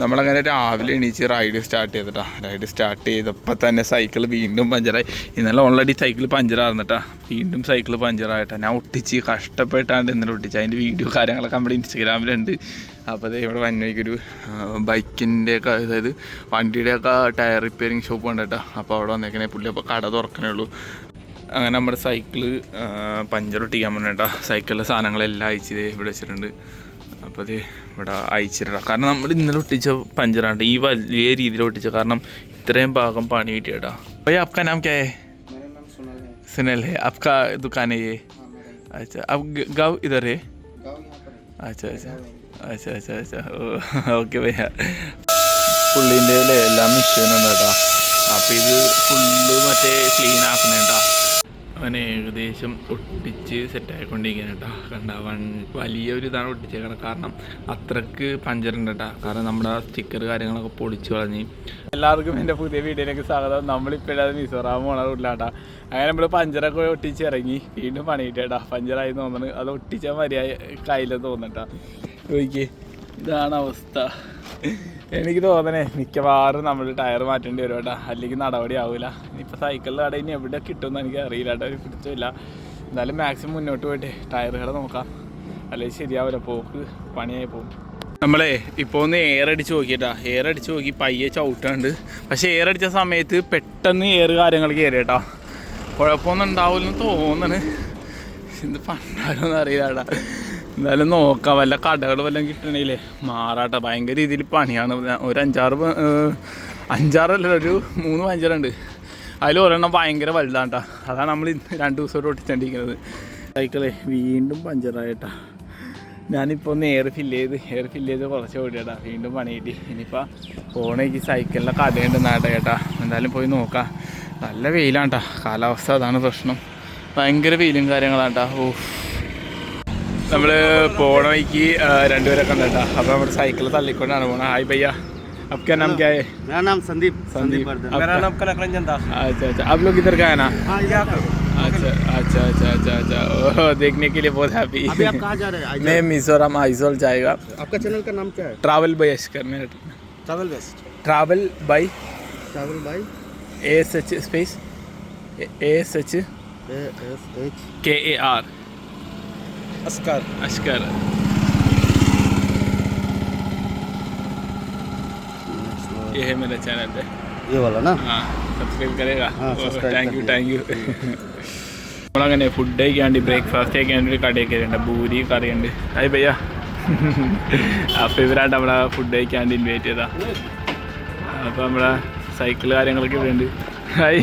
നമ്മളങ്ങനെ രാവിലെ എണീച്ച് റൈഡ് സ്റ്റാർട്ട് ചെയ്തിട്ടാ. റൈഡ് സ്റ്റാർട്ട് ചെയ്തപ്പോൾ തന്നെ സൈക്കിൾ വീണ്ടും പഞ്ചറായി ഇന്നലെ ഓൾറെഡി സൈക്കിൾ പഞ്ചറായിരുന്നിട്ടാ വീണ്ടും സൈക്കിൾ പഞ്ചറായിട്ടാ ഞാൻ ഒട്ടിച്ച് കഷ്ടപ്പെട്ടാണ്ട് ഇന്നലെ ഒട്ടിച്ച്. അതിന്റെ വീഡിയോ കാര്യങ്ങളൊക്കെ നമ്മുടെ ഇൻസ്റ്റഗ്രാമിലുണ്ട്. അപ്പോൾ അതേ ഇവിടെ വന്നേക്കൊരു ബൈക്കിന്റെ ഒക്കെ അതായത് വണ്ടിയുടെയൊക്കെ ടയർ റിപ്പയറിങ് ഷോപ്പ് ഉണ്ട് കേട്ടോ അപ്പോൾ അവിടെ വന്നേക്കണേ. പുള്ളി അപ്പോൾ കട തുറക്കണേ ഉള്ളൂ. അങ്ങനെ നമ്മുടെ സൈക്കിൾ പഞ്ചർ ഒട്ടിക്കാൻ പറഞ്ഞിട്ടാ സൈക്കിളിലെ സാധനങ്ങളെല്ലാം അയച്ചത് ഇവിടെ വെച്ചിട്ടുണ്ട്. അപ്പോൾ അത് ഇവിടെ അയച്ചിട്ടാണ് കാരണം നമ്മൾ ഇന്നലെ ഒട്ടിച്ച പഞ്ചറാണ്ട് ഈ വലിയ രീതിയിൽ ഒട്ടിച്ച കാരണം ഇത്രയും ഭാഗം പണി കിട്ടിയടാ. അപ്പോൾ ഈ അപ്കാൻ കേ സിനല്ലേ അപ്ക ആപ്കാ ദുക്കാന അച്ഛാ അപ്പ് ഇതറേ ഇതർ അച്ഛാ അച്ഛാ അച്ഛാ അച്ഛാ അച്ഛാ. ഓക്കെ ഭയ പുള്ളിന്റെ എല്ലാം മെഷീനുണ്ട് കേട്ടോ അപ്പം ഇത് ഫുള്ള് മറ്റേ ക്ലീൻ ആക്കുന്നുണ്ടാ അവനെ ഏകദേശം ഒട്ടിച്ച് സെറ്റായിക്കൊണ്ടിരിക്കുകയാണ് കേട്ടോ. കണ്ട വൺ വലിയൊരു ഇതാണ് ഒട്ടിച്ചേക്കണം കാരണം അത്രയ്ക്ക് പഞ്ചറുണ്ട് കേട്ടോ. കാരണം നമ്മുടെ സ്റ്റിക്കർ കാര്യങ്ങളൊക്കെ പൊടിച്ച് കളഞ്ഞ്. എല്ലാവർക്കും എന്റെ പുതിയ വീഡിയോയിലേക്ക് സ്വാഗതം. നമ്മളിപ്പോഴത് മിസോറാം പോണ റൂട്ടിലാട്ടാ അങ്ങനെ നമ്മൾ പഞ്ചറൊക്കെ ഒട്ടിച്ച് ഇറങ്ങി. വീണ്ടും പണിയിട്ടേട്ടാ പഞ്ചറായി തോന്നുന്നു അത് ഒട്ടിച്ചാൽ മതിയായി കയ്യിലെന്ന് തോന്നട്ടാ ചോദിക്കേ ഇതാണ് അവസ്ഥ. എനിക്ക് തോന്നണേ മിക്കവാറും നമ്മൾ ടയർ മാറ്റേണ്ടി വരും കേട്ടോ. അല്ലെങ്കിൽ നടപടി ആവില്ല ഇനിയിപ്പോൾ സൈക്കിളിൽ കട ഇനി എവിടെ കിട്ടുമെന്ന് എനിക്ക് അറിയില്ല കേട്ടോ ഒരു പിടിച്ചില്ല എന്നാലും മാക്സിമം മുന്നോട്ട് പോയിട്ട് ടയർ കട നോക്കാം. അല്ലെങ്കിൽ ശരിയാവില്ല പോക്ക് പണിയായി പോകും. നമ്മളെ ഇപ്പോൾ ഒന്ന് എയർ അടിച്ച് നോക്കിയിട്ടാ. എയർ അടിച്ച് നോക്കി പയ്യെ ചവിട്ടുണ്ട്. പക്ഷേ എയർ അടിച്ച സമയത്ത് പെട്ടെന്ന് എയർ കാര്യങ്ങൾ കയറി കേട്ടോ കുഴപ്പമൊന്നും ഉണ്ടാവില്ലെന്ന് തോന്നണ് ഇത് പണ്ടാലൊന്നും അറിയില്ല എന്തായാലും നോക്കാം. വല്ല കടകൾ വല്ലതും കിട്ടണില്ലേ മാറാട്ടെ. ഭയങ്കര രീതിയിൽ പണിയാണ്. ഒരു അഞ്ചാറ് അഞ്ചാറല്ല ഒരു മൂന്ന് പഞ്ചറുണ്ട്. അതിൽ ഒരെണ്ണം ഭയങ്കര വലുതാണ്ടാ അതാണ് നമ്മൾ രണ്ട് ദിവസമായിട്ട് ഒട്ടിച്ചോണ്ടിരിക്കുന്നത്. സൈക്കിളേ വീണ്ടും പഞ്ചറായിട്ടാ. ഞാനിപ്പോൾ ഒന്ന് എയർ ഫില്ല് ചെയ്ത് എയർ ഫില്ല് ചെയ്ത് കുറച്ച് ഓടിയടാ. വീണ്ടും പണി കിട്ടി. ഇനിയിപ്പോൾ പോണേക്ക് സൈക്കിളിന്റെ കടയുണ്ട് നാട്ടെ ചേട്ടാ എന്തായാലും പോയി നോക്കാം. നല്ല വെയിലാണ്ടാ കാലാവസ്ഥ അതാണ് പ്രശ്നം. ഭയങ്കര വെയിലും കാര്യങ്ങളാണ്ടാ ഓ. നമ്മൾ പോണ വഴിക്ക് ആ, രണ്ടുപേരൊക്കെ ഉണ്ടേട്ടാ അപ്പോൾ നമ്മുടെ സൈക്കിൾ തള്ളിക്കൊണ്ടാണ് പോണത് ഹായ് ഭയ്യ आपका नाम क्या है मेरा नाम संदीप संदीप। वर्धन आपका? मेरा नाम कनक रंजन दास अच्छा अच्छा आप लोग इधर का है ना हाँ यहाँ पर अच्छा अच्छा अच्छा अच्छा अच्छा ओह, देखने के लिए बहुत हैप्पी अभी आप कहाँ जा रहे हैं मैं मिजोरम आइजोल जाएगा आपका चैनल का नाम क्या है ट्रैवल बाय एशकर मेरा travel best travel by travel by A S H space A S H A S H K A R Oscar अशकर ये है मेरा चैनल है ये वाला ना हाँ സബ്സ്ക്രൈബ് കരേഗാ हाँ, subscribe താങ്ക് യു कर താങ്ക് യു നമ്മളങ്ങനെ ഫുഡ് കഴിക്കാൻ വേണ്ടി ബ്രേക്ക്ഫാസ്റ്റ് കഴിക്കാൻ വേണ്ടി ഒരു കടയിൽ കയറിയുണ്ട് ഭൂരി കറിയുണ്ട് ഹായ് ഭയ്യ അപ്പോൾ ഇവരായിട്ട് നമ്മളെ ഫുഡ് കഴിക്കാൻ വേണ്ടി ഇൻവൈറ്റ് ചെയ്താ അപ്പോൾ നമ്മളെ സൈക്കിൾ കാര്യങ്ങളൊക്കെ ഇവിടെ ഉണ്ട് ഹായ്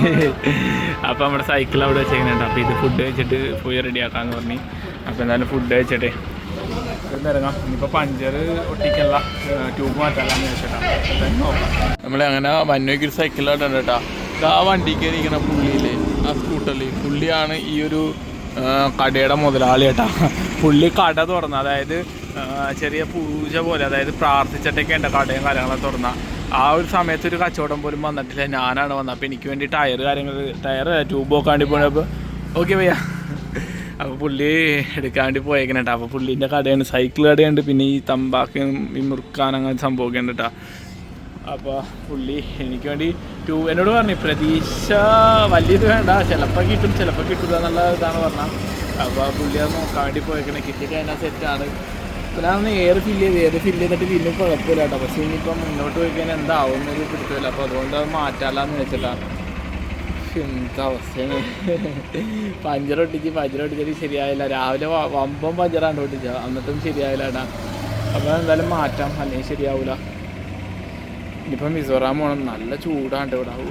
അപ്പോൾ നമ്മുടെ സൈക്കിൾ അവിടെ വെച്ചേക്കുന്നുണ്ട് അപ്പോൾ ഇത് ഫുഡ് കഴിച്ചിട്ട് പോയി റെഡിയാക്കാമെന്ന് പറഞ്ഞു അപ്പോൾ എന്തായാലും ഫുഡ് കഴിച്ചിട്ടെ ഇറങ്ങാം. ഇനിയിപ്പോൾ പഞ്ചർ ഒട്ടിക്കല്ല. ട്യൂബ് മാറ്റാലാന്ന് വെച്ചിട്ടാണ് നമ്മളങ്ങനെ വന്നോയ്ക്ക് ഒരു സൈക്കിളായിട്ടുണ്ട് കേട്ടോ. ഇത് ആ വണ്ടിക്ക് ഇരിക്കുന്ന പുള്ളിയില്ലേ ആ സ്കൂട്ടറിൽ പുള്ളിയാണ് ഈ ഒരു കടയുടെ മുതലാളി കേട്ടാ. പുള്ളി കട തുറന്ന അതായത് ചെറിയ പൂജ പോലെ അതായത് പ്രാർത്ഥിച്ചിട്ടൊക്കെ ഉണ്ട് കടയും കാര്യങ്ങളൊക്കെ തുറന്ന. ആ ഒരു സമയത്ത് ഒരു കച്ചവടം പോലും വന്നിട്ടില്ല. ഞാനാണ് വന്നത്. അപ്പോൾ എനിക്ക് വേണ്ടി ടയർ കാര്യങ്ങൾ ടയർ ട്യൂബ് നോക്കാണ്ടി പോയപ്പോൾ ഓക്കെ ഭയ്യ അപ്പോൾ പുള്ളി എടുക്കാൻ വേണ്ടി പോയേക്കണേട്ടാ അപ്പോൾ പുള്ളീന്റെ കടയാണ് സൈക്കിൾ കടയുണ്ട്. പിന്നെ ഈ തമ്പാക്ക് ഈ മുറുക്കാൻ അങ്ങനെ സംഭവമൊക്കെ ഉണ്ട് കേട്ടോ അപ്പോൾ പുള്ളി എനിക്ക് വേണ്ടി ടൂ എന്നോട് പറഞ്ഞു പ്രതീക്ഷ വലിയത് വേണ്ട. ചിലപ്പോൾ കിട്ടും ചിലപ്പോൾ കിട്ടില്ല എന്നുള്ള ഇതാണ് പറഞ്ഞത് അപ്പോൾ പുള്ളി അത് നോക്കാൻ വേണ്ടി പോയേക്കണേ കിട്ടിക്കഴിഞ്ഞാൽ സെറ്റാണ് പിന്നെ അന്ന് എയർ ഫില്ല് ചെയ്ത് എയർ ഫില്ല് ചെയ്തിട്ട് പിന്നെ കുഴപ്പമില്ല കേട്ടോ പക്ഷേ ഇനിയിപ്പോൾ മുന്നോട്ട് പോയി കഴിഞ്ഞാൽ എന്താവും എന്നൊരു പിടുത്തമില്ല. അപ്പോൾ അതുകൊണ്ട് അത് മാറ്റാലാന്ന് വെച്ചിട്ടാണ് എന്താ അവസ്ഥയാണ് പഞ്ചർ ഒട്ടിച്ച് പഞ്ചർ ഒട്ടിച്ചിട്ട് ശരിയായില്ല രാവിലെ വ- വമ്പം പഞ്ചറാണ്ട് ഒട്ടിച്ച എന്നിട്ടും ശരിയായില്ല ഏട്ടാ അപ്പോൾ എന്തായാലും മാറ്റാം അല്ലെങ്കിൽ ശരിയാവില്ല ഇനിയിപ്പം മിസോറാം പോകണം നല്ല ചൂടാണ്ട് ഇവിടെ ഔ.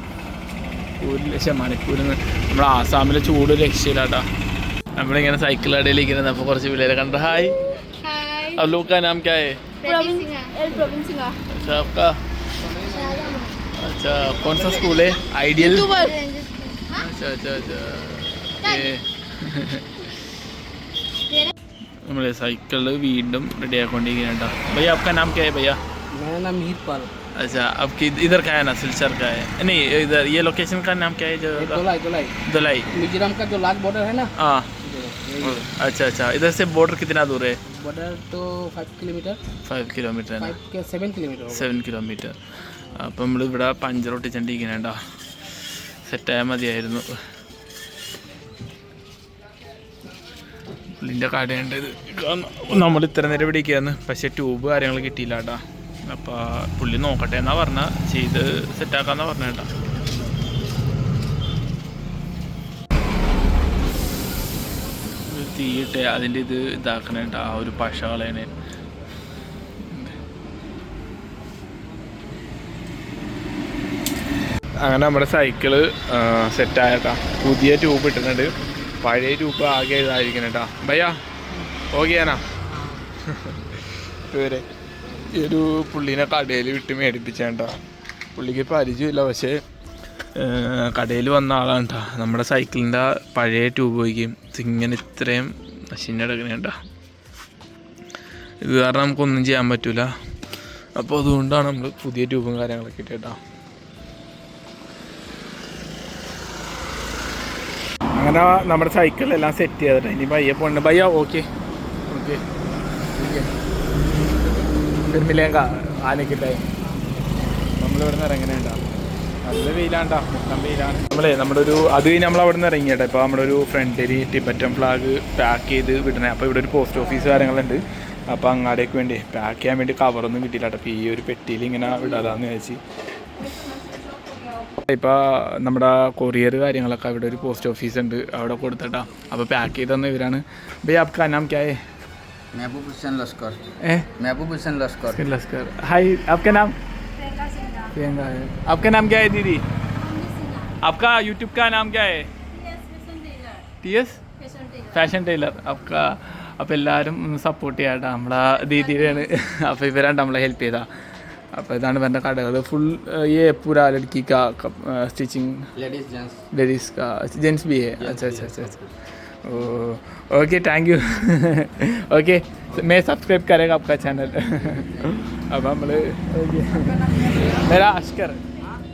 ഒരു ലക്ഷം മണിക്കൂറിൽ നിന്ന് നമ്മുടെ ആസാമിലെ ചൂട് ഒരു രക്ഷയില്ലാട്ടാ നമ്മളിങ്ങനെ സൈക്കിൾ കടയിലേക്ക് ഇരുന്ന് അപ്പോൾ കുറച്ച് പിള്ളേരെ കണ്ട ഹായ് हाय अब लोग का नाम क्या है प्रवीण सिंह एल प्रवीण सिंह अच्छा आपका अच्छा कौन सा स्कूल है आइडियल अच्छा अच्छा अच्छा ये നമ്മളെ സൈക്കിളിൽ വീണ്ടും റെഡി ആക്കൊണ്ടിരിക്കുന്നുണ്ടോ भैया आपका नाम क्या है भैया मेरा नाम मीर पाल अच्छा आपकी इधर का है ना सिलचर का है नहीं इधर ये लोकेशन का नाम क्या है जो दोलाई दोलाई दलाई मिजोरम का जो लास्ट बॉर्डर है ना हाँ अच्छा अच्छा इधर से बॉर्डर कितना दूर है बॉर्डर तो फाइव किलोमीटर ഫൈവ് കിലോമീറ്റർ ആണ് फाइव के सेवन किलोमीटर होगा സെവൻ കിലോമീറ്റർ അപ്പം നമ്മൾ ഇവിടെ പഞ്ചർ ഒട്ടിച്ചോണ്ടിരിക്കണേണ്ട സെറ്റായാൽ മതിയായിരുന്നു. പുള്ളിന്റെ കടയേണ്ടത് നമ്മൾ ഇത്ര നേരം പിടിക്കുകയാണ് പക്ഷേ ട്യൂബ് കാര്യങ്ങൾ കിട്ടിയില്ല കേട്ടാ അപ്പോൾ പുള്ളി നോക്കട്ടെ എന്നാ പറഞ്ഞ. ചെയ്ത് സെറ്റാക്കാന്നാ പറഞ്ഞ കേട്ടാ തീയിട്ടെ അതിന്റെ ഇത് ഇതാക്കണേട്ടാ ആ ഒരു പശ കളയണേ. അങ്ങനെ നമ്മുടെ സൈക്കിൾ സെറ്റായട്ടാ പുതിയ ട്യൂബ് ഇട്ടിട്ടുണ്ട്. പഴയ ട്യൂബ് ആകെ ഇതായിരിക്കണം കേട്ടാ ഭയ്യാ ഓക്കെയാനാ ഇവരെ ഈ ഒരു പുള്ളീനെ കടയിൽ വിട്ട് മേടിപ്പിച്ചേട്ടാ പുള്ളിക്ക് പരിചയമില്ല പക്ഷേ കടയിൽ വന്ന ആളാണ് കേട്ടോ നമ്മുടെ സൈക്കിളിന്റെ പഴയ ട്യൂബ് പോയിക്കും. ഇങ്ങനെ ഇത്രയും നശിഞ്ഞെടുക്കണേട്ടാ ഇത് കാരണം നമുക്കൊന്നും ചെയ്യാൻ പറ്റില്ല അപ്പോൾ അതുകൊണ്ടാണ് നമ്മൾ പുതിയ ട്യൂബും കാര്യങ്ങളൊക്കെ ഇട്ടേട്ടാ അങ്ങനെ നമ്മുടെ സൈക്കിളെല്ലാം സെറ്റ് ചെയ്തിട്ട് ഇനി ബയ്യ പോണ്ട്. ബയ്യ ഓക്കെ ഓക്കെ പെരുമില്ലേങ്ക ആനക്കിട്ടായി നമ്മളിവിടെ നിന്ന് ഇറങ്ങണേണ്ടാ നല്ല വെയിലാണ്ടാ. മൊത്തം വെയിലാണ്. നമ്മളെ നമ്മുടെ ഒരു അത് കഴിഞ്ഞ് നമ്മൾ അവിടെ നിന്ന് ഇറങ്ങിയിട്ടെ. ഇപ്പോൾ നമ്മുടെ ഒരു ഫ്രണ്ടിൽ ടിബറ്റൻ ഫ്ലാഗ് പാക്ക് ചെയ്ത് വിടണേ അപ്പോൾ ഇവിടെ ഒരു പോസ്റ്റ് ഓഫീസ് കാര്യങ്ങളുണ്ട്. അപ്പോൾ അങ്ങാടേക്ക് വേണ്ടി പാക്ക് ചെയ്യാൻ വേണ്ടി കവറൊന്നും കിട്ടിയില്ല കേട്ടോ അപ്പോൾ ഈ ഒരു പെട്ടിയിൽ ഇങ്ങനെ വിടാതാന്ന് വെച്ച് ഇപ്പോൾ നമ്മുടെ കൊറിയർ കാര്യങ്ങളൊക്കെ അവിടെ ഒരു പോസ്റ്റ് ഓഫീസ് ഉണ്ട് അവിടെ കൊടുത്തിട്ടാ അപ്പോൾ പാക്ക് ചെയ്ത് തന്ന ഇവരാണ് ഭയ്യ आपका नाम क्या है महबूब हुसैन लश्कर ए महबूब हुसैन लश्कर लश्कर हाय आपका नाम प्रियंका है आपका नाम क्या है दीदी आपका यूट्यूब का नाम क्या है टी एस ഫാഷൻ ടൈലർ അപ്പോൾ അപ്പോൾ എല്ലാവരും ഒന്ന് സപ്പോർട്ട് ചെയ്യാട്ടോ നമ്മളെ ദീദിയുടെയാണ് അപ്പോൾ ഇവരാണ് നമ്മളെ ഹെൽപ്പ് ചെയ്താ അപ്പോൾ ഇതാണ് ഇവരുടെ കടകൾ ഫുൾ ये पूरा लड़की का स्टिचिंग लेडीज जेंट्स लेडीज़ का जेंट्स भी है अच्छा अच्छा अच्छा अच्छा oh okay thank you okay मैं सब्सक्राइब करेगा आपका चैनल अब हम ओके मेरा अश्कर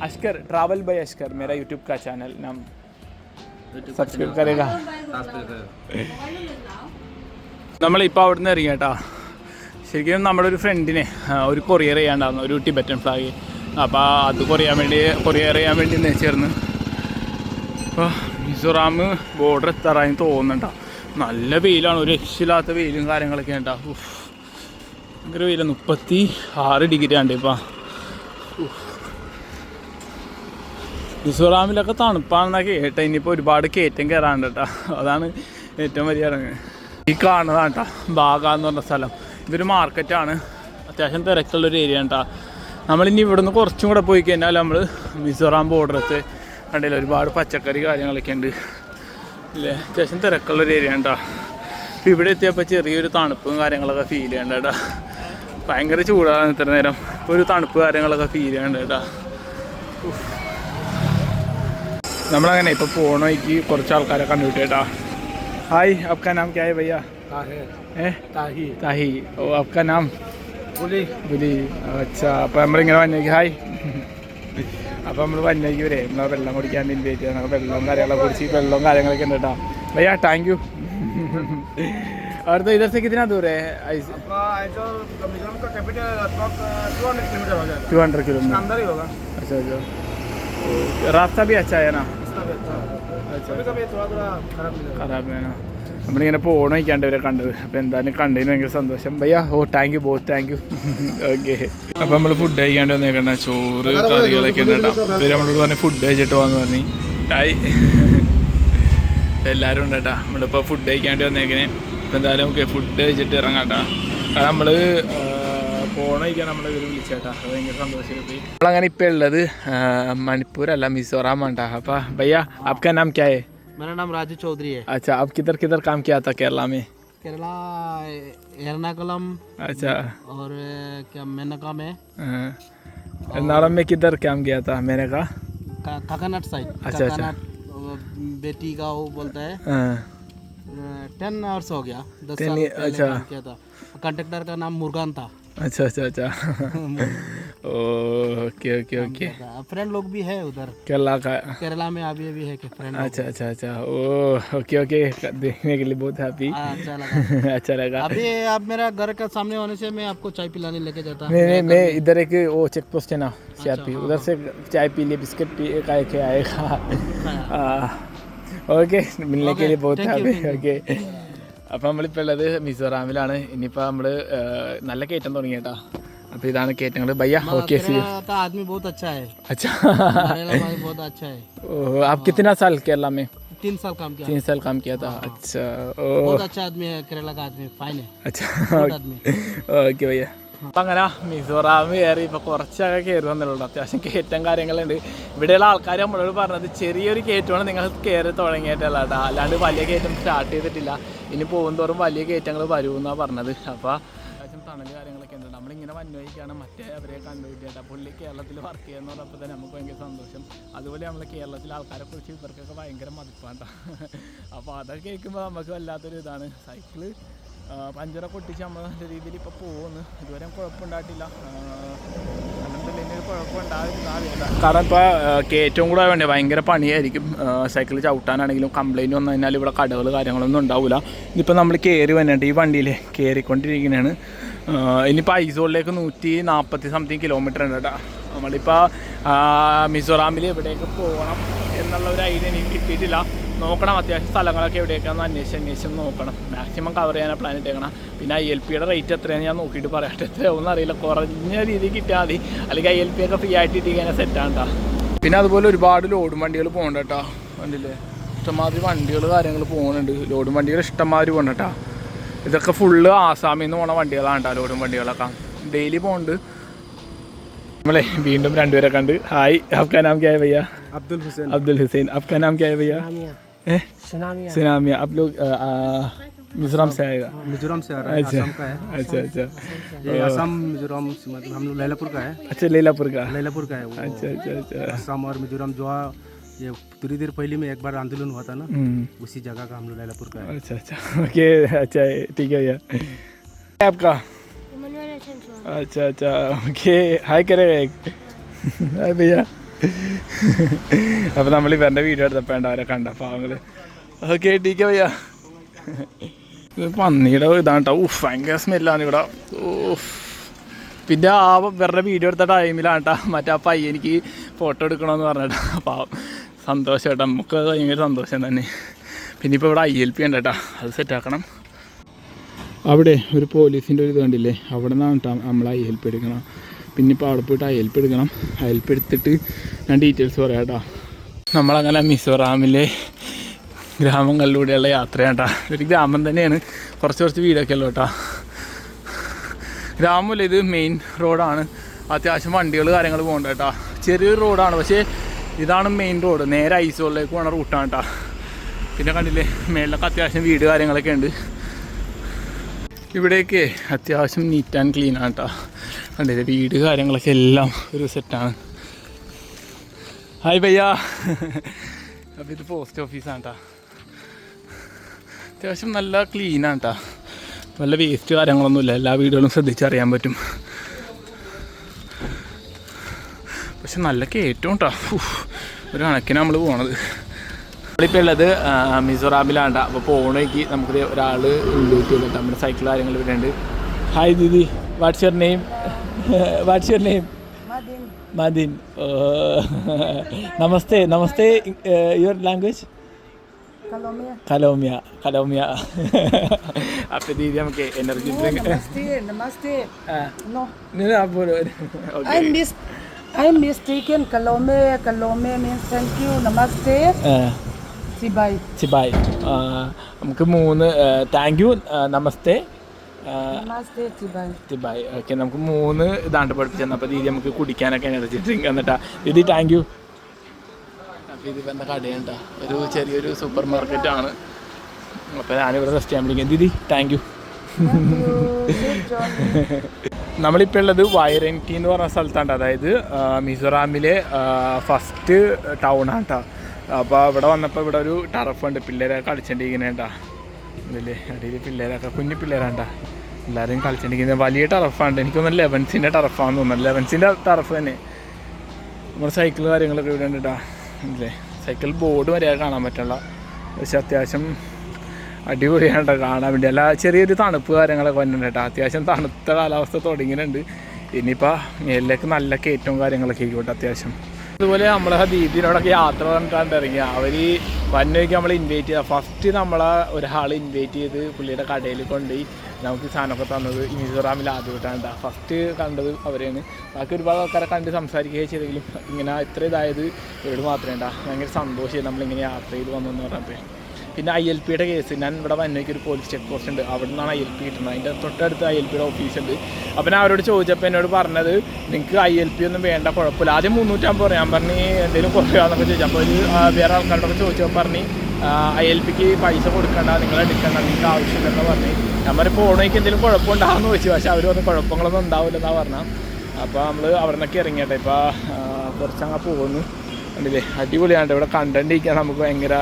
अश्कर ट्रैवल बाय अश्कर मेरा यूट्यूब का चैनल नाम सब्सक्राइब करेगा നമ്മളിപ്പോൾ അവിടെ നിന്ന് ഇറങ്ങി കേട്ടോ ശരിക്കും നമ്മുടെ ഒരു ഫ്രണ്ടിനെ ഒരു കൊറിയർ ചെയ്യാണ്ടായിരുന്നു ഒരു ടിബറ്റൻ ഫ്ലാഗ് അപ്പോൾ അത് കൊറിയാൻ വേണ്ടി കൊറിയർ ചെയ്യാൻ വേണ്ടി ചേർന്ന് അപ്പോൾ മിസോറാം ബോർഡർ എത്താറായി തോന്നുന്നുണ്ടോ. നല്ല വെയിലാണ് ഒരു രക്ഷയില്ലാത്ത വെയിലും കാര്യങ്ങളൊക്കെ ഉണ്ടാ. ഭയങ്കര വെയില. മുപ്പത്തി ആറ് ഡിഗ്രി ആണ് ഇപ്പം മിസോറാമിലൊക്കെ തണുപ്പാണെന്നൊക്കെ കേട്ടോ. ഇനിയിപ്പോൾ ഒരുപാട് കയറ്റം കയറാണ്ട് കേട്ടോ അതാണ് ഏറ്റവും വലിയ ഇറങ്ങുന്നത് ഈ കാണുന്നതാണ് കേട്ടോ ബാഗ എന്ന് പറഞ്ഞ സ്ഥലം. ഇതൊരു മാർക്കറ്റാണ് അത്യാവശ്യം തിരക്കുള്ളൊരു ഏരിയ കേട്ടോ നമ്മളിനി ഇവിടുന്ന് കുറച്ചും കൂടെ പോയി കഴിഞ്ഞാൽ നമ്മൾ മിസോറാം ബോർഡറത്ത് കണ്ടില്ല ഒരുപാട് പച്ചക്കറി കാര്യങ്ങളൊക്കെ ഉണ്ട്. അല്ലേ അത്യാവശ്യം തിരക്കുള്ളൊരു ഏരിയ കേട്ടോ അപ്പോൾ ഇവിടെ എത്തിയപ്പോൾ ചെറിയൊരു തണുപ്പും കാര്യങ്ങളൊക്കെ ഫീൽ ചെയ്യണ്ട കേട്ടോ. ഭയങ്കര ചൂടാണ് ഇത്ര നേരം. ഒരു തണുപ്പ് കാര്യങ്ങളൊക്കെ ഫീൽ ചെയ്യണ്ട കേട്ടോ. നമ്മളങ്ങനെ ഇപ്പോൾ പോകണമെങ്കിൽ കുറച്ച് ആൾക്കാരെ കണ്ടുവിട്ടേട്ടാ ഹായ് അബ്ഖാൻ നാം ക്യാ ഭയ്യ? है भैया ഏ ताही താഹി ഓ आपका नाम बोली പുലി അച്ഛാ അപ്പോൾ നമ്മളിങ്ങനെ വന്നേക്ക് ഹായ് അപ്പോൾ നമ്മൾ വന്നേക്ക് വരെ നമ്മളെ വെള്ളം കുടിക്കാൻ ഇൻവൈറ്റ് ചെയ്യാൻ വെള്ളവും കാര്യങ്ങളൊക്കെ കുടിച്ച് വെള്ളവും കാര്യങ്ങളൊക്കെ ഉണ്ട് കേട്ടോ भैया थैंक यू और तो इधर से कितना दूर है मिजोरम का कैपिटल लगभग टू हंड्रेड किलोमीटर हो जाएगा टू हंड्रेड किलोमीटर अंदर ही होगा अच्छा अच्छा तो रास्ता भी अच्छा है ना अच्छा कभी कभी थोड़ा थोड़ा खराब मिलेगा ഖരാബ് വേണോ നമ്മളിങ്ങനെ പോകണം വയ്ക്കാണ്ട് ഇവരെ കണ്ടത്. അപ്പോൾ എന്തായാലും കണ്ടതിന് ഭയങ്കര സന്തോഷം. ഭയ്യ ഓ thank you both thank you okay അപ്പോൾ നമ്മൾ ഫുഡ് കഴിക്കാണ്ട് വന്നേക്കണ്ട ചോറ് കറികളൊക്കെ ഉണ്ട് കേട്ടോ ഇവർ നമ്മളോട് പറഞ്ഞ് ഫുഡ് കഴിച്ചിട്ട് വന്നു പറഞ്ഞു. ടായ്. എല്ലാവരും ഉണ്ട് കേട്ടോ നമ്മളിപ്പോൾ ഫുഡ് കഴിക്കാണ്ട് വന്നേക്കണേ. അപ്പോൾ എന്തായാലും നമുക്ക് ഫുഡ് കഴിച്ചിട്ട് ഇറങ്ങാം കേട്ടോ കാരണം നമ്മൾ പോണ കഴിക്കാൻ നമ്മൾ ഇവർ വിളിച്ചേട്ടാ അത് ഭയങ്കര നമ്മളങ്ങനെ ഉള്ളത് മിസോറാം വേണ്ട അപ്പൊ ഭയ്യ ആപ്കാ നാം ക്യാ ഹേ? मेरा नाम राजू चौधरी है। अच्छा आप किधर किधर काम किया था केरला में? केरला एर्नाकुलम अच्छा। और क्या मेनका में। हाँ। एर्नाकुलम में किधर काम किया था मैंने कहा का- काकानाट साइड अच्छा, अच्छा। बेटी का वो बोलता है। हाँ, टेन आवर्स हो गया दस साल अच्छा। किया था। कंडक्टर का नाम मुर्गान था। अच्छा अच्छा अच्छा। ओके ओके ओके फ्रेंड लोग भी है उधर केरला का केरला में अभी अभी है कि फ्रेंड अच्छा अच्छा अच्छा ओ ओके ओके देखने के लिए बहुत हैप्पी अच्छा लगा अच्छा लगा अभी आप मेरा घर के सामने होने से मैं आपको चाय पिलाने लेके जाता नहीं नहीं मैं इधर एक वो चेक पोस्ट है ना सीआरपी उधर से चाय पी लिए बिस्किट पी का के आएगा okay മില്ലിനെ Okay, both thank you, happy thank you. Okay അപ്പോൾ നമ്മളിപ്പോൾ ഉള്ളത് മിസോറാമിലാണ് ഇനിയിപ്പോൾ നമ്മൾ നല്ല കയറ്റം തുടങ്ങി കേട്ടോ അപ്പോൾ ഇതാണ് കയറ്റങ്ങൾ ഭയ്യ ഓക്കെ സി केरला का आदमी बहुत अच्छा है अच्छा केरला वाला बहुत अच्छा है ओह, आप कितना साल केरला में तीन साल काम किया तीन साल काम किया था अच्छा ओ बहुत अच्छा आदमी है केरला का आदमी फाइन है अच्छा गुड आदमी ഓക്കെ ഭയ്യ അപ്പം അങ്ങനെ മിസോറാം കയറി ഇപ്പോൾ കുറച്ചൊക്കെ കയറി വന്നുള്ളൂ അത്യാവശ്യം കയറ്റം കാര്യങ്ങളുണ്ട് ഇവിടെയുള്ള ആൾക്കാർ നമ്മളോട് പറഞ്ഞത് ചെറിയൊരു കയറ്റമാണ് നിങ്ങൾ കയറി തുടങ്ങിയിട്ടല്ല കേട്ടോ അല്ലാണ്ട് വലിയ കയറ്റം സ്റ്റാർട്ട് ചെയ്തിട്ടില്ല ഇനി പോകുന്തോറും വലിയ കയറ്റങ്ങൾ വരുമെന്നാണ് പറഞ്ഞത് അപ്പോൾ അത്യാവശ്യം തണൽ കാര്യങ്ങളൊക്കെ ഉണ്ട് നമ്മളിങ്ങനെ അന്വേഷിക്കുകയാണ്. മറ്റേ അവരെ കണ്ടുപിടിച്ചിട്ട് പുള്ളി കേരളത്തിൽ വർക്ക് ചെയ്യുന്ന പറഞ്ഞപ്പോൾ തന്നെ നമുക്ക് ഭയങ്കര സന്തോഷം. അതുപോലെ നമ്മൾ കേരളത്തിലെ ആൾക്കാരെ കുറിച്ച് ഇവർക്കൊക്കെ ഭയങ്കര മതിപ്പാണ് അപ്പോൾ അതൊക്കെ കേൾക്കുമ്പോൾ നമുക്ക് വല്ലാത്തൊരു ഇതാണ്. സൈക്കിൾ പഞ്ചറ പൊട്ടിച്ച് നമ്മൾ നല്ല രീതിയിൽ ഇപ്പോൾ പോകുന്നു. ഇതുവരെ കുഴപ്പമുണ്ടായിട്ടില്ല. കാരണം ഇപ്പോൾ കയറ്റവും കൂടെ വേണ്ടേ ഭയങ്കര പണിയായിരിക്കും. സൈക്കിൾ ചവിട്ടാനാണെങ്കിലും കംപ്ലൈന്റ് വന്നു കഴിഞ്ഞാൽ ഇവിടെ കടകൾ കാര്യങ്ങളൊന്നും ഉണ്ടാവില്ല ഇതിപ്പോൾ നമ്മൾ കയറി വന്നിട്ട് ഈ വണ്ടിയിൽ കയറിക്കൊണ്ടിരിക്കുന്നതാണ് ഇനിയിപ്പോൾ ഐസോളിലേക്ക് നൂറ്റി നാൽപ്പത്തി സംതിങ് കിലോമീറ്റർ ഉണ്ട് കേട്ടോ നമ്മളിപ്പോൾ മിസോറാമിൽ എവിടേക്ക് പോകണം എന്നുള്ള ഒരു ഐഡിയ എനിക്ക് കിട്ടിയിട്ടില്ല. നോക്കണം അത്യാവശ്യം സ്ഥലങ്ങളൊക്കെ എവിടെയൊക്കെയാണെന്ന് അന്വേഷിച്ച് അന്വേഷിച്ച് നോക്കണം. മാക്സിമം കവർ ചെയ്യാനാണ് പ്ലാൻ ഇട്ടേക്കണം. പിന്നെ ഐ എൽ പിയുടെ റേറ്റ് എത്രയാണെന്ന് ഞാൻ നോക്കിയിട്ട് പറയട്ടെ എത്രയാവും അറിയില്ല. കുറഞ്ഞ രീതിയിൽ കിട്ടിയാൽ മതി. അല്ലെങ്കിൽ ഐ എൽ പി ഒക്കെ ഫ്രീ ആയിട്ട് ഇട്ടിരിക്കാൻ സെറ്റാണ്ടാ പിന്നെ അതുപോലെ ഒരുപാട് ലോഡ് വണ്ടികൾ പോകണ്ട കേട്ടോ വണ്ടിയിൽ ഇഷ്ടംമാതിരി വണ്ടികൾ കാര്യങ്ങൾ പോകുന്നുണ്ട് ലോഡ് വണ്ടികൾ ഇഷ്ടംമാതിരി പോകണ്ട കേട്ടോ ഇതൊക്കെ ഫുള്ള് ആസാമിൽ നിന്ന് പോണ വണ്ടികളാണ് കേട്ടോ ലോഡും വണ്ടികളൊക്കെ ഡെയിലി പോകുന്നുണ്ട് നമ്മളെ വീണ്ടും രണ്ടുപേരെ കണ്ട് ഹായ് आपका नाम क्या है भैया अब्दुल हुसैन अब्दुल हुसैन आपका नाम क्या है भैया ए? सुनामिया सुनामिया आप लोग अ, अ, मिजोरम से आएगा मिजोरम से आ रहा अच्छा का है अच्छा अच्छा ये असम मिजोरम से मतलब हम लोग लैलापुर का है अच्छा लीलापुर का लैलापुर का है वो अच्छा अच्छा अच्छा असम और मिजोरम जो है, ये थोड़ी देर पहले में एक बार आंदोलन हुआ था ना हम्म, उसी जगह का हम लोग लैलापुर का है अच्छा अच्छा ओके अच्छा है, ठीक है भैया क्या आपका अच्छा अच्छा ओके ഹായ് കരേ ഹായ് ഭയ്യ അപ്പോൾ നമ്മൾ ഇവരുടെ വീഡിയോ എടുത്തപ്പോൾ ഉണ്ട് അവരെ കണ്ട പാവങ്ങൾ ഓക്കെ ടീക്കെ ഭയ്യ ഇത് പന്നിയുടെ ഇതാണ് കേട്ടോ ഊഫ് ഭയങ്കര സ്മെല്ലാണ് ഇവിടെ ഊഫ് പിന്നെ ആ ഇവരുടെ വീഡിയോ എടുത്ത ടൈമിലാണ് കേട്ടോ മറ്റേ ആ പയ്യനിക്ക് ഫോട്ടോ എടുക്കണമെന്ന് പറഞ്ഞിട്ടാ പാവം സന്തോഷം കേട്ടോ നമുക്ക് അത് ഭയങ്കര സന്തോഷം തന്നെ. പിന്നെ ഇപ്പോൾ ഇവിടെ ഐ എൽ പി ഉണ്ട് കേട്ടോ അത് സെറ്റാക്കണം അവിടെ ഒരു പോലീസിന്റെ ഒരു ഇത് കണ്ടില്ലേ? അവിടെ നിന്നാണ് കേട്ടോ നമ്മൾ ഐ എൽ പി എടുക്കണം. പിന്നെ ഇപ്പോൾ അവിടെ പോയിട്ട് ഐ എൽ പി എടുക്കണം. ഐ എൽ പി എടുത്തിട്ട് ഞാൻ ഡീറ്റെയിൽസ് പറയാം കേട്ടോ നമ്മളങ്ങനെ മിസോറാമിലെ ഗ്രാമങ്ങളിലൂടെയുള്ള യാത്രയാണ് കേട്ടോ ഒരു ഗ്രാമം തന്നെയാണ്. കുറച്ച് കുറച്ച് വീടൊക്കെ ഉള്ളു കേട്ടോ ഗ്രാമമല്ല ഇത് മെയിൻ റോഡാണ് അത്യാവശ്യം വണ്ടികൾ കാര്യങ്ങൾ പോകണ്ട കേട്ടോ ചെറിയൊരു റോഡാണ് പക്ഷേ ഇതാണ് മെയിൻ റോഡ് നേരെ ഐസോളിലേക്ക് പോണ റൂട്ടാണ് കേട്ടോ പിന്നെ കണ്ടില്ലേ മേളിലൊക്കെ അത്യാവശ്യം വീട് കാര്യങ്ങളൊക്കെ ഉണ്ട്. ഇവിടേക്ക് അത്യാവശ്യം നീറ്റ് ആൻഡ് ക്ലീൻ ആണ് കേട്ടോ കണ്ടില്ലേ വീട് കാര്യങ്ങളൊക്കെ എല്ലാം ഒരു സെറ്റാണ് ഹായ് ഭയ്യ അപ്പോൾ ഇത് പോസ്റ്റ് ഓഫീസാണ് കേട്ടോ അത്യാവശ്യം നല്ല ക്ലീനാണ് കേട്ടോ നല്ല വേസ്റ്റ് കാര്യങ്ങളൊന്നുമില്ല എല്ലാ വീടുകളും ശ്രദ്ധിച്ചറിയാൻ പറ്റും. പക്ഷെ നല്ല കയറ്റവും കേട്ടോ ഒരു കണക്കിന് നമ്മൾ പോണത്. നമ്മളിപ്പോൾ ഉള്ളത് മിസോറാമിലാണ്ട അപ്പോൾ പോകണേക്ക് നമുക്ക് ഒരാൾ ഇൻവൈറ്റ് ചെയ്തിട്ട് നമ്മുടെ സൈക്കിൾ കാര്യങ്ങൾ വരുന്നുണ്ട് hi Didi what's your name what's your name Madin നമസ്തേ നമസ്തേ യുവർ ലാംഗ്വേജ് കലോമിയ കലോമിയ അപ്പൊ ദീദി നമുക്ക് energy drink no I mistaken Kalome. Kalome means thank you. Namaste. Sibai. ചിബായ് നമുക്ക് മൂന്ന് താങ്ക് യു നമസ്തേ Namaste, Sibai. തിബായ് ഓക്കെ നമുക്ക് മൂന്ന് ഇതാണ്ട് പഠിപ്പിച്ചു അപ്പോൾ ദീദി നമുക്ക് കുടിക്കാനൊക്കെ എനർജി ഡ്രിങ്ക് എന്നിട്ടാ ദീദി താങ്ക് യു അപ്പോൾ ഇതിപ്പോൾ എന്താ കടയുണ്ട ഒരു ചെറിയൊരു സൂപ്പർ ആണ് അപ്പോൾ ഞാനിവിടെ റെസ്റ്റ് ചെയ്യാൻ വിളിക്കാം ദീദി താങ്ക് യു. നമ്മളിപ്പോൾ ഉള്ളത് വയറന്റി എന്ന് പറഞ്ഞ സ്ഥലത്താണ് അതായത് മിസോറാമിലെ ഫസ്റ്റ് ടൗൺ ആണ് കേട്ടോ അപ്പോൾ ഇവിടെ വന്നപ്പോൾ ഇവിടെ ഒരു ടറഫുണ്ട് പിള്ളേരൊക്കെ കളിച്ചിട്ടിരിക്കുന്നേട്ടാ ഇല്ലേ അടിയിൽ പിള്ളേരൊക്കെ കുഞ്ഞു പിള്ളേരാണ്ടാ. എല്ലാവരും കളിച്ചിട്ടിരിക്കുന്നത് വലിയ ടറഫാണ് എനിക്കൊന്നും ലെവൻസിന്റെ ടറഫാണെന്ന് തോന്നുന്നു. ലെവൻസിന്റെ ടറഫ് തന്നെ. നമ്മുടെ സൈക്കിൾ കാര്യങ്ങളൊക്കെ ഇവിടെ ഉണ്ട് കേട്ടോ ഇല്ലേ? സൈക്കിൾ ബോർഡ് വരെ കാണാൻ പറ്റുള്ള. പക്ഷെ അത്യാവശ്യം അടിപൊളിയാണ് കാണാൻ വേണ്ടി. അല്ല ചെറിയൊരു തണുപ്പ് കാര്യങ്ങളൊക്കെ വന്നിട്ടുണ്ട് കേട്ടോ. അത്യാവശ്യം തണുത്ത കാലാവസ്ഥ തുടങ്ങിയിട്ടുണ്ട്. ഇനിയിപ്പോൾ മേലിലേക്ക് നല്ല കയറ്റവും കാര്യങ്ങളൊക്കെ ആയിക്കോട്ടെ അത്യാവശ്യം. അതുപോലെ നമ്മളെ ദീപിനോടൊക്കെ യാത്ര പറഞ്ഞിട്ടാണ് ഇറങ്ങിയ. അവർ വന്നൊക്കെ നമ്മൾ ഇൻവൈറ്റ് ചെയ്ത. ഫസ്റ്റ് നമ്മളെ ഒരാൾ ഇൻവൈറ്റ് ചെയ്ത് പുള്ളിയുടെ കടയിൽ കൊണ്ടുപോയി നമുക്ക് സാധനമൊക്കെ തന്നത് മിസോറാമിൽ ആദ്യമായിട്ടാണ് ഫസ്റ്റ് കണ്ടത് അവരെയാണ്. ബാക്കി ഒരുപാട് ആൾക്കാരെ കണ്ട് സംസാരിക്കുകയും ചെയ്തെങ്കിലും ഇങ്ങനെ ഇത്ര ഇതായത് ഇവിടെ മാത്രമേ ഉണ്ടാ. ഭയങ്കര സന്തോഷമായി നമ്മളിങ്ങനെ യാത്ര ചെയ്ത് വന്നു എന്ന് പറഞ്ഞപ്പോൾ പിന്നെ ഐ എൽ പിയുടെ കേസ് ഞാൻ ഇവിടെ വന്നേക്ക് ഒരു പോലീസ് ചെക്ക് പോസ്റ്റ് ഉണ്ട്. അവിടെ നിന്നാണ് ഐ എൽ പി കിട്ടുന്നത്. അതിന്റെ തൊട്ടടുത്ത് ഐ എൽ പിയുടെ ഓഫീസ് ഉണ്ട്. അപ്പം ഞാൻ അവരോട് ചോദിച്ചപ്പോൾ എന്നോട് പറഞ്ഞത് നിങ്ങൾക്ക് ഐ എൽ പി ഒന്നും വേണ്ട കുഴപ്പമില്ല. ആദ്യം മുന്നൂറ്റമ്പത് ഞാൻ പറഞ്ഞ് എന്തെങ്കിലും കുറയാന്നൊക്കെ ചോദിച്ചു. അപ്പോൾ ഒരു വേറെ ആൾക്കാരോടൊക്കെ ചോദിച്ചപ്പോൾ പറഞ്ഞ് ഐ എൽ പിക്ക് പൈസ കൊടുക്കണ്ട നിങ്ങൾ എടുക്കണ്ട നിങ്ങൾക്ക് ആവശ്യമില്ലെന്ന് പറഞ്ഞ്. ഞാൻ പറഞ്ഞ് പോകണമെങ്കിൽ എന്തെങ്കിലും കുഴപ്പമുണ്ടാകുമെന്ന് ചോദിച്ചു. പക്ഷേ പറഞ്ഞ് കുഴപ്പങ്ങളൊന്നും ഉണ്ടാവില്ലെന്നാണ് പറഞ്ഞാൽ അപ്പോൾ നമ്മൾ അവിടെ നിന്നൊക്കെ ഇറങ്ങിയട്ടെ ഇപ്പോൾ കുറച്ചങ്ങ് പോകുന്നു കണ്ടില്ലേ? അടിപൊളിയാണ് ഇവിടെ കണ്ടണ്ടിരിക്കാൻ നമുക്ക് ഭയങ്കര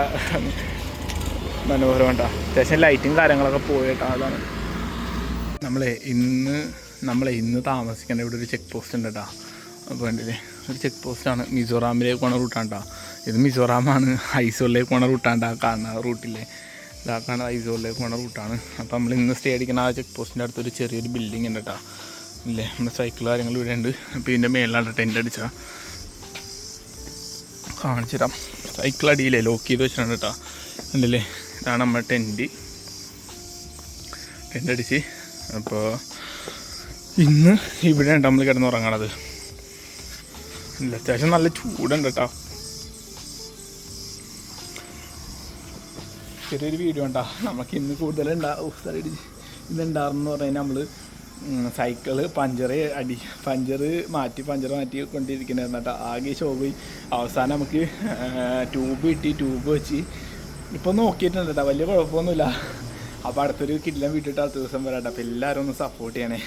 മനോഹരമുണ്ടോ. അത്യാവശ്യം ലൈറ്റും കാര്യങ്ങളൊക്കെ പോയിട്ടോ അതാണ്. നമ്മളെ ഇന്ന് നമ്മളെ ഇന്ന് താമസിക്കേണ്ട ഇവിടെ ഒരു ചെക്ക് പോസ്റ്റ് ഉണ്ട് കേട്ടോ. അപ്പോൾ കണ്ടില്ലേ? ഒരു ചെക്ക് പോസ്റ്റാണ് മിസോറാമിലേക്ക് പോണ റൂട്ടാണ് കേട്ടോ. ഇത് മിസോറാമാണ്. ഐസോളിലേക്ക് പോണ റൂട്ടാണ് കാണുന്ന റൂട്ടില്ലേ ഇതാക്കാണ് ഐസോളിലേക്ക് പോണ റൂട്ടാണ് അപ്പോൾ നമ്മൾ ഇന്ന് സ്റ്റേ അടിക്കുന്ന ആ ചെക്ക് പോസ്റ്റിന്റെ അടുത്തൊരു ചെറിയൊരു ബിൽഡിംഗ് ഉണ്ട് കേട്ടോ. ഇല്ലേ? നമ്മുടെ സൈക്കിൾ കാര്യങ്ങൾ ഇവിടെ ഉണ്ട്. അപ്പോൾ ഇതിന്റെ മേളിലാണ് ടെന്റ് അടിച്ചാൽ കാണിച്ചു തരാം സൈക്കിൾ അടിയില്ലേ? ലോക്ക് ചെയ്ത് വെച്ചിട്ടുണ്ട് കേട്ടോ. ഉണ്ടല്ലേ ഇതാണ് നമ്മുടെ ടെന്റ്. ടെന്റ് അടിച്ച്. അപ്പോൾ ഇന്ന് ഇവിടെയാണ് നമ്മൾ കിടന്നുറങ്ങണത്. ഇല്ല അത്യാവശ്യം നല്ല ചൂടുണ്ട് കേട്ടോ ചെറിയൊരു വീഡിയോ ഉണ്ടാ നമുക്ക് ഇന്ന് കൂടുതലുണ്ടാവും ഇന്നുണ്ടാർന്ന് പറഞ്ഞു പറഞ്ഞാൽ നമ്മൾ സൈക്കിൾ പഞ്ചർ അടി പഞ്ചർ മാറ്റി പഞ്ചർ മാറ്റി കൊണ്ടിരിക്കണായിരുന്നു കേട്ടോ ആകെ ഷോപ്പ് അവസാനം നമുക്ക് ട്യൂബ് കിട്ടി ട്യൂബ് വെച്ച് ഇപ്പം നോക്കിയിട്ടുണ്ട് കേട്ടോ വലിയ കുഴപ്പമൊന്നുമില്ല. അപ്പോൾ അടുത്തൊരു കിടിലം വിട്ടിട്ട് അടുത്ത ദിവസം വരാട്ടോ അപ്പോൾ എല്ലാവരും ഒന്ന് സപ്പോർട്ട് ചെയ്യണേ.